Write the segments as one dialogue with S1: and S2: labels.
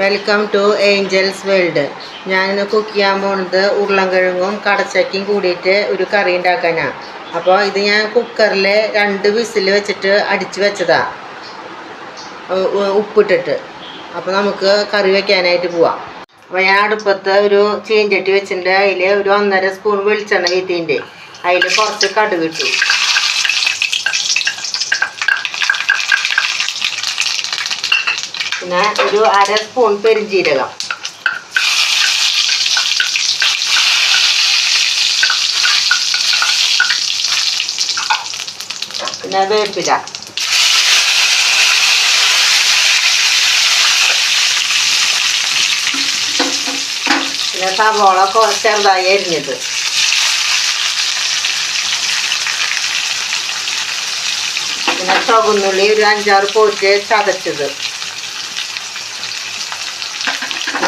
S1: Welcome to Angeles world ഞാനിന്ന് cook ചെയ്യാൻ പോണത് ഉരുളൻകിഴങ്ങും കടച്ചക്കും കൂടിയിട്ട് ഒരു കറി ഉണ്ടാക്കാനാണ് അപ്പോൾ ഇത് ഞാൻ കുക്കറിൽ രണ്ട് വിസിൽ വെച്ചിട്ട് അടിച്ച് വെച്ചതാണ് ഉപ്പിട്ടിട്ട്. അപ്പോൾ നമുക്ക് കറി വെക്കാനായിട്ട് പോവാം. അപ്പോൾ ഞാൻ അടുപ്പത്ത് ഒരു ചീഞ്ചട്ടി വെച്ചിട്ടുണ്ട്. അതിൽ ഒരു ഒന്നര സ്പൂൺ വെളിച്ചെണ്ണ വീത്തിന്റെ അതിൽ കുറച്ച് കടുക് ഇട്ടു. പിന്നെ ഒരു അര സ്പൂൺ പെരുംജീരകം. പിന്നെ വേപ്പില. പിന്നെ സവോള കുറച്ച് ചെറുതായി അരിഞ്ഞത്. പിന്നെ ചുവന്നുള്ളി ഒരു അഞ്ചാറ് പോറ്റ് ചതച്ചത്.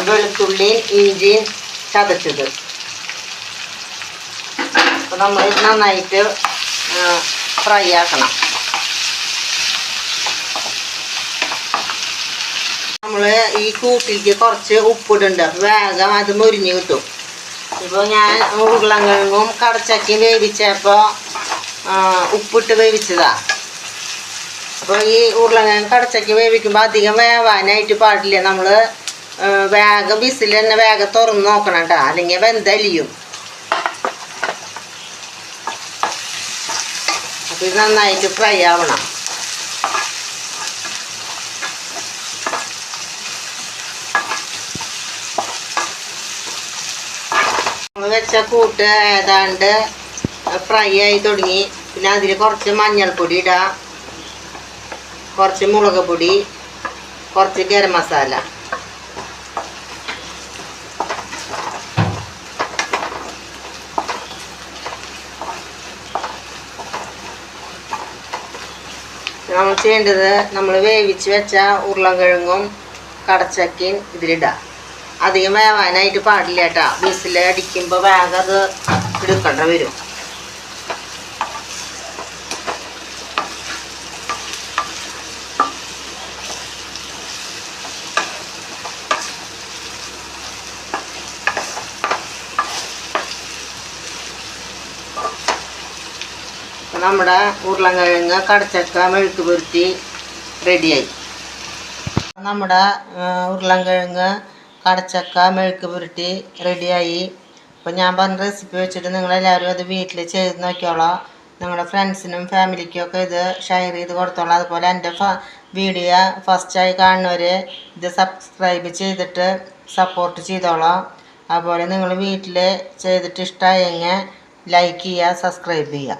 S1: വെളുത്തുള്ളിയും ഇഞ്ചിയും ചതച്ചത്. അപ്പോൾ നമ്മൾ നന്നായിട്ട് ഫ്രൈ ആക്കണം. നമ്മൾ ഈ കൂട്ടിലേക്ക് കുറച്ച് ഉപ്പിടുണ്ട്. വേഗം അത് മുരിഞ്ഞ് കിട്ടും. ഇപ്പോൾ ഞാൻ ഉരുളൻകിഴങ്ങും കടച്ചക്കിയും വേവിച്ചപ്പോൾ ഉപ്പിട്ട് വേവിച്ചതാ. അപ്പോൾ ഈ ഉരുളൻകിഴങ്ങ് കടച്ചക്കി വേവിക്കുമ്പോൾ അധികം വേവാനായിട്ട് പാടില്ല. നമ്മൾ വേഗം വിസിൽ തന്നെ വേഗം തുറന്ന് നോക്കണം കേട്ടോ അല്ലെങ്കിൽ വെന്തലിയും. അപ്പൊ ഇത് നന്നായിട്ട് ഫ്രൈ ആവണം. വെച്ച കൂട്ട് ഏതാണ്ട് ഫ്രൈ ആയി തുടങ്ങി. പിന്നെ അതിൽ കുറച്ച് മഞ്ഞൾപ്പൊടി ഇടാം. കുറച്ച് മുളക് പൊടി. കുറച്ച് ഗരം മസാല. നമ്മൾ ചെയ്യേണ്ടത് നമ്മൾ വേവിച്ച് വെച്ച ഉരുളക്കിഴങ്ങും കടച്ചക്കയും ഇതിലിടാം. അധികം വേവാനായിട്ട് പാടില്ല കേട്ടോ. വിസിൽ അടിക്കുമ്പോൾ വേഗം അത് എടുക്കേണ്ട വരും. നമ്മുടെ ഉരുളൻകിഴങ്ങ് കടച്ചക്ക മെഴുക്ക് പുരുത്തി റെഡിയായി. നമ്മുടെ ഉരുളൻകിഴങ്ങ് കടച്ചക്ക മെഴുക്ക് പുരുട്ടി റെഡിയായി. അപ്പോൾ ഞാൻ പറഞ്ഞ റെസിപ്പി വെച്ചിട്ട് നിങ്ങളെല്ലാവരും അത് വീട്ടിൽ ചെയ്ത് നോക്കിയോളാം നിങ്ങളുടെ ഫ്രണ്ട്സിനും ഫാമിലിക്കും ഒക്കെ ഇത് ഷെയർ ചെയ്ത് കൊടുത്തോളാം. അതുപോലെ എന്റെ വീഡിയോ ഫസ്റ്റായി കാണുന്നവർ ഇത് സബ്സ്ക്രൈബ് ചെയ്തിട്ട് സപ്പോർട്ട് ചെയ്തോളാം. അതുപോലെ നിങ്ങൾ വീട്ടിൽ ചെയ്തിട്ട് ഇഷ്ടമായെങ്കിൽ ലൈക്ക് ചെയ്യുക സബ്സ്ക്രൈബ് ചെയ്യുക.